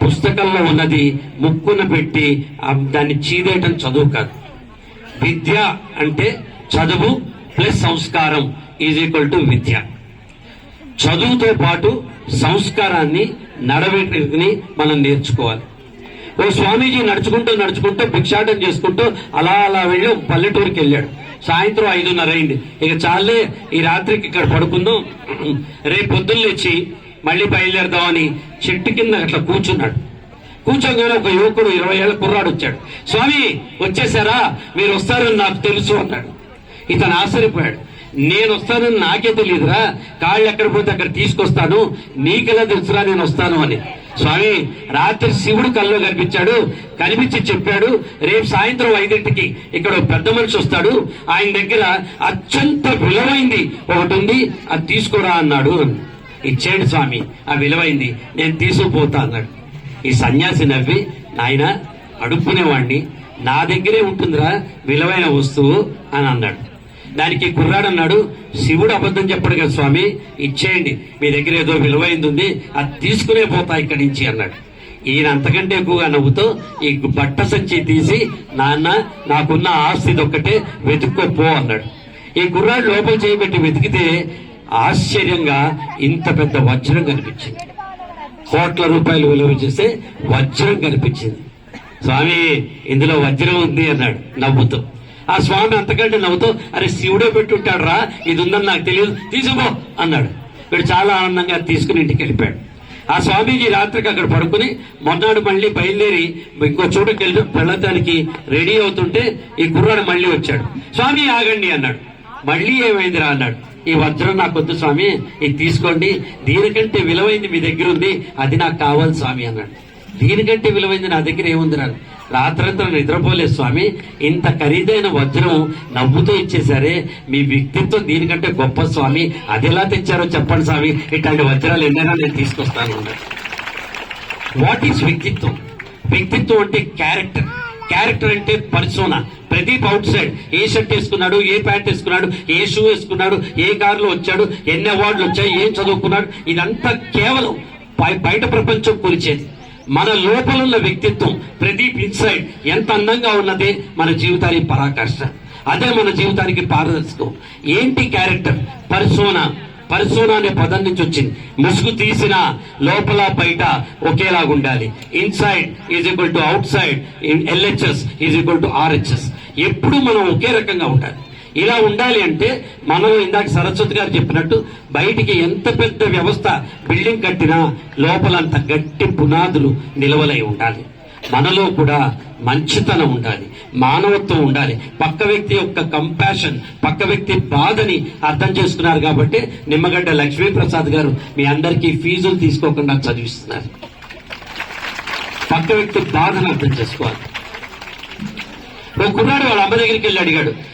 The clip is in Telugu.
పుస్తకంలో ఉన్నది ముక్కున పెట్టి దాన్ని చీదేయటం చదువు కాదు. విద్య అంటే చదువు ప్లస్ సంస్కారం ఈజ్ ఈక్వల్ టు విద్య. చదువుతో పాటు సంస్కారాన్ని నడవని మనం నేర్చుకోవాలి. ఓ స్వామీజీ నడుచుకుంటూ నడుచుకుంటూ భిక్షాటం చేసుకుంటూ అలా అలా వెళ్ళి పల్లెటూరుకి వెళ్ళాడు. సాయంత్రం ఐదున్నర అయింది. ఇక చాలే ఈ రాత్రికి ఇక్కడ పడుకుందాం. రేపు పొద్దున్న లేచి మళ్ళీ బయలుదేరదామని చెట్టు కింద అట్లా కూర్చున్నాడు. కూర్చోగానే ఒక యువకుడు ఇరవై ఏళ్ళ కుర్రాడు వచ్చాడు. స్వామి వచ్చేసారా? మీరు వస్తారని నాకు తెలుసు అన్నాడు. ఇతను ఆశ్చర్యపోయాడు. నేను వస్తానని నాకే తెలియదురా. కాళ్ళు ఎక్కడ పోతే అక్కడ తీసుకొస్తాను. నీకెలా తెలుసురా నేను వస్తాను అని. స్వామి రాత్రి శివుడు కల్లో కనిపించాడు. కనిపించి చెప్పాడు రేపు సాయంత్రం ఐదింటికి ఇక్కడ ఒక పెద్ద మనిషి వస్తాడు. ఆయన దగ్గర అత్యంత విలువైంది ఒకటి ఉంది అది తీసుకోరా అన్నాడు ఇచ్చేయండి స్వామి ఆ విలువైంది. నేను తీసుకుపోతా అన్నాడు. ఈ సన్యాసి నవ్వి నాయన అడుక్కునేవాణ్ణి. నా దగ్గరే ఉంటుందిరా విలువైన వస్తువు అని అన్నాడు. దానికి కుర్రాడు అన్నాడు శివుడు అబద్ధం చెప్పడు కదా స్వామి ఇచ్చేయండి. మీ దగ్గర ఏదో విలువైంది ఉంది అది తీసుకునే పోతా ఇక్కడి నుంచి అన్నాడు. ఈయన అంతకంటే ఎక్కువగా నవ్వుతూ ఈ బట్ట సంచి తీసి నాన్న నాకున్న ఆస్తి ఒక్కటే వెతుక్కో పో అన్నాడు. ఈ కుర్రాడు లోపల చేయబెట్టి వెతికితే ఆశ్చర్యంగా ఇంత పెద్ద వజ్రం కనిపించింది. కోట్ల రూపాయలు విలువ చేస్తే వజ్రం కనిపించింది. స్వామి ఇందులో వజ్రం ఉంది అన్నాడు నవ్వుతూ. ఆ స్వామి అంతకంటే నవ్వుతూ అరే శివుడే పెట్టుంటాడు రా ఇది ఉందని నాకు తెలియదు తీసుకో అన్నాడు. వీడు చాలా ఆనందంగా తీసుకుని ఇంటికి వెళ్ళిపోయాడు. ఆ స్వామీజీ రాత్రికి అక్కడ పడుకుని మొన్నాడు మళ్ళీ బయలుదేరి ఇంకో చోటుకి వెళ్ళి వెళ్ళడానికి రెడీ అవుతుంటే ఈ కుర్రాడు మళ్ళీ వచ్చాడు. స్వామి ఆగండి అన్నాడు. మళ్ళీ ఏమైందిరా అన్నాడు. ఈ వజ్రం నాకు వద్దు స్వామి ఇది తీసుకోండి. దీనికంటే విలువైంది మీ దగ్గర ఉంది అది నాకు కావాలి స్వామి అన్నాడు. దీనికంటే విలువైంది నా దగ్గర ఏముంది నాడు రాత్రంతా నిద్రపోలేదు స్వామి. ఇంత ఖరీదైన వజ్రం నవ్వుతూ ఇచ్చేసారే మీ వ్యక్తిత్వం దీనికంటే గొప్ప స్వామి. అది ఎలా తెచ్చారో చెప్పండి స్వామి. ఇట్లాంటి వజ్రాలు ఎన్నైనా నేను తీసుకొస్తాను వాట్ ఈస్ వ్యక్తిత్వం? వ్యక్తిత్వం అంటే క్యారెక్టర్ క్యారెక్టర్ అంటే పర్సోనా. Pradeep outside. ఏ షర్ట్ వేసుకున్నాడు ఏ ప్యాంట్ వేసుకున్నాడు ఏ షూ వేసుకున్నాడు ఏ కారులో వచ్చాడు ఎన్ని అవార్డులు వచ్చాయి ఏం చదువుకున్నాడు ఇదంతా కేవలం బయట ప్రపంచం కొలిచేది. మన లోపల ఉన్న వ్యక్తిత్వం ప్రదీప్ ఇన్సైడ్ ఎంత అందంగా ఉన్నదే మన జీవితానికి పరాకాష్ట. అదే మన జీవితానికి పారదర్శకం. ఏంటి క్యారెక్టర్? పర్సోనా. పర్సోనా అనే పదం నుంచి వచ్చింది. ముసుగు తీసిన లోపల బయట ఒకేలాగా ఉండాలి inside is equal to outside LHS is equal to RHS ఎప్పుడు మనం ఒకే రకంగా ఉండాలి. ఇలా ఉండాలి అంటే మనం ఇందాక సరస్వతి గారు చెప్పినట్టు బయటికి ఎంత పెద్ద వ్యవస్థ బిల్డింగ్ కట్టినా లోపల అంత గట్టి పునాదులు నిలవలై ఉండాలి. మనలో కూడా మంచితనం ఉండాలి. మానవత్వం ఉండాలి. పక్క వ్యక్తి యొక్క కంపాషన్ పక్క వ్యక్తి బాధని అర్థం చేసుకున్నారు కాబట్టి నిమ్మగడ్డ లక్ష్మీప్రసాద్ గారు మీ అందరికీ ఫీజులు తీసుకోకుండా చదివిస్తున్నారు. పక్క వ్యక్తి బాధను అర్థం చేసుకోవాలి. ఒక కుర్రాడు వాళ్ళ అమ్మ దగ్గరికి వెళ్ళి అడిగాడు